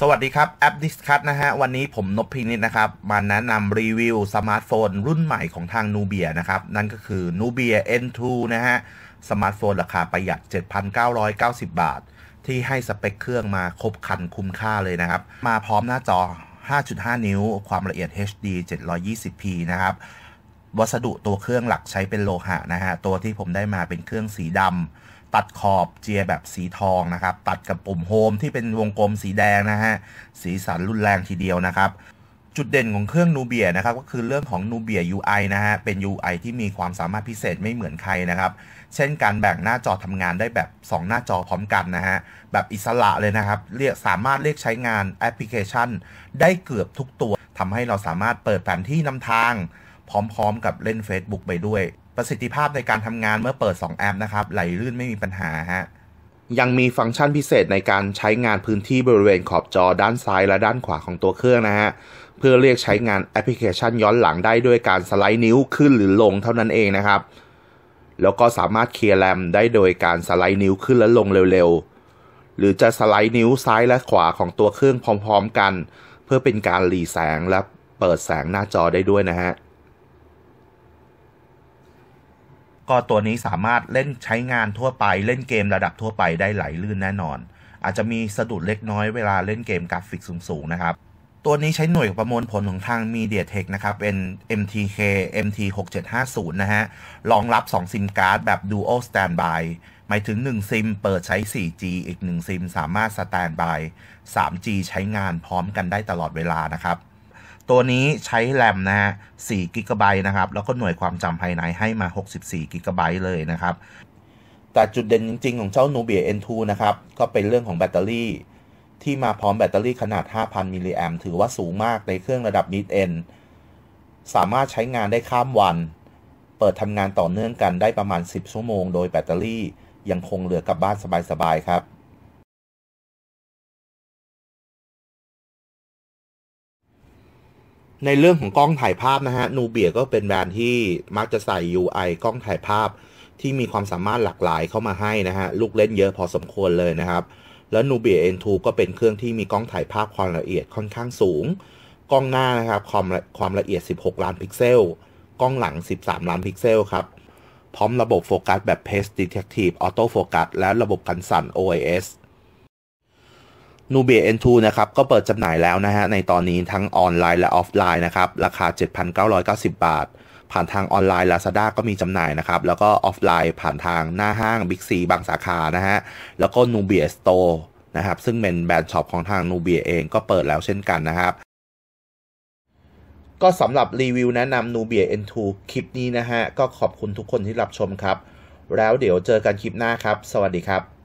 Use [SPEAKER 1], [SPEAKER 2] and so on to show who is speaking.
[SPEAKER 1] สวัสดีครับแอป Discuss นะฮะ วันนี้ผมนพพินิจนะครับ มาแนะนำรีวิวสมาร์ทโฟนรุ่นใหม่ของทาง Nubia นะครับ นั่นก็คือ Nubia N2 นะฮะ สมาร์ทโฟนราคาประหยัด 7,990 บาท ที่ให้สเปคเครื่องมาครบคันคุ้มค่าเลยนะครับ มาพร้อมหน้าจอ 5.5 นิ้ว ความละเอียด HD 720p นะครับ วัสดุตัวเครื่องหลักใช้เป็นโลหะนะฮะ ตัวที่ผมได้มาเป็นเครื่องสีดำ ตัดขอบเจียแบบสีทองนะครับ ตัดกับปุ่มโฮมที่เป็นวงกลมสีแดงนะฮะ สีสันรุนแรงทีเดียวนะครับ จุดเด่นของเครื่อง Nubia นะครับ ก็คือเรื่องของ Nubia UI นะฮะ เป็น UI ที่มีความสามารถพิเศษไม่เหมือนใครนะครับ เช่นการแบ่งหน้าจอทำงานได้แบบ 2 หน้าจอพร้อมกันนะฮะ แบบอิสระเลยนะครับ เรียกสามารถเรียกใช้งานแอปพลิเคชัน ได้เกือบทุกตัวทำให้เราสามารถเปิดแผนที่นำทาง พร้อม ๆ กับเล่น Facebook ไปด้วย ประสิทธิภาพในการทำงานเมื่อเปิด 2 แอปนะครับ ไหลลื่นไม่มีปัญหาฮะยังมีฟังก์ชันพิเศษในการใช้งานพื้นที่บริเวณขอบจอด้านซ้ายและด้านขวาของตัวเครื่องนะฮะเพื่อเรียกใช้งานแอปพลิเคชันย้อนหลังได้ด้วยการสไลด์นิ้วขึ้นหรือลงเท่านั้นเองนะครับ แล้วก็สามารถเคลียร์แรมได้โดยการสไลด์นิ้วขึ้นและลงเร็วๆ หรือจะสไลด์นิ้วซ้ายและขวาของตัวเครื่องพร้อม ๆ กัน เพื่อเป็นการหลีแสงและเปิดแสงหน้าจอได้ด้วยนะฮะ ก็ตัวนี้สามารถเล่นใช้งานทั่วไป เล่นเกมระดับทั่วไปได้ไหลลื่นแน่นอน อาจจะมีสะดุดเล็กน้อยเวลาเล่นเกมกราฟิกสูงๆนะครับ ตัวนี้ใช้หน่วยประมวลผลของทาง MediaTek นะครับ เป็น MTK MT6750 นะฮะ รองรับ 2 ซิมการ์ดแบบ Dual Standby หมายถึง 1 ซิมเปิดใช้ 4G อีก 1 ซิมสามารถ Standby 3G ใช้งานพร้อมกันได้ตลอดเวลานะครับ ตัวนี้ใช้แรมนะฮะ4กิกะไบต์นะครับ แล้วก็หน่วยความจำภายในให้มา 64กิกะไบต์เลยนะครับ แต่จุดเด่นจริง ๆ ของเจ้า Nubia N2 นะครับ ก็เป็นเรื่องของแบตเตอรี่ ที่มาพร้อมแบตเตอรี่ขนาด 5,000 มิลลิแอมถือว่าสูงมากในเครื่องระดับ Mid End สามารถใช้งานได้ข้ามวัน เปิดทำงานต่อเนื่องกันได้ประมาณ 10 ชั่วโมง โดยแบตเตอรี่ยังคงเหลือกลับบ้านสบายๆครับ ในเรื่องของกล้องถ่ายภาพนะฮะนูเบียก็เป็นแบรนด์ที่มักจะใส่ UI กล้องถ่ายภาพที่มีความสามารถหลากหลายเข้ามาให้นะฮะลูกเล่นเยอะพอสมควรเลยนะครับ แล้ว Nubia N2 ก็เป็นเครื่องที่มีกล้องถ่ายภาพความละเอียดค่อนข้างสูง กล้องหน้านะครับความความละเอียด 16 ล้านพิกเซล กล้องหลัง 13 ล้านพิกเซลครับ พร้อมระบบโฟกัสแบบ Pace Detective Auto Focus และระบบกันสั่น OIS Nubia N2 นะครับก็เปิดจำหน่ายแล้วนะฮะในตอนนี้ทั้งออนไลน์และออฟไลน์นะครับราคา 7,990 บาท ผ่านทางออนไลน์ Lazada ก็มีจำหน่ายนะครับ แล้วก็ออฟไลน์ผ่านทางหน้าห้าง Big C บางสาขานะฮะแล้วก็ Nubia Store นะครับซึ่งเป็นแบรนด์ช็อปของทาง Nubia เองก็เปิดแล้วเช่นกันนะครับก็สำหรับรีวิวแนะนำ Nubia N2 คลิปนี้นะฮะ ก็ขอบคุณทุกคนที่รับชมครับ แล้วเดี๋ยวเจอกันคลิปหน้าครับ สวัสดีครับ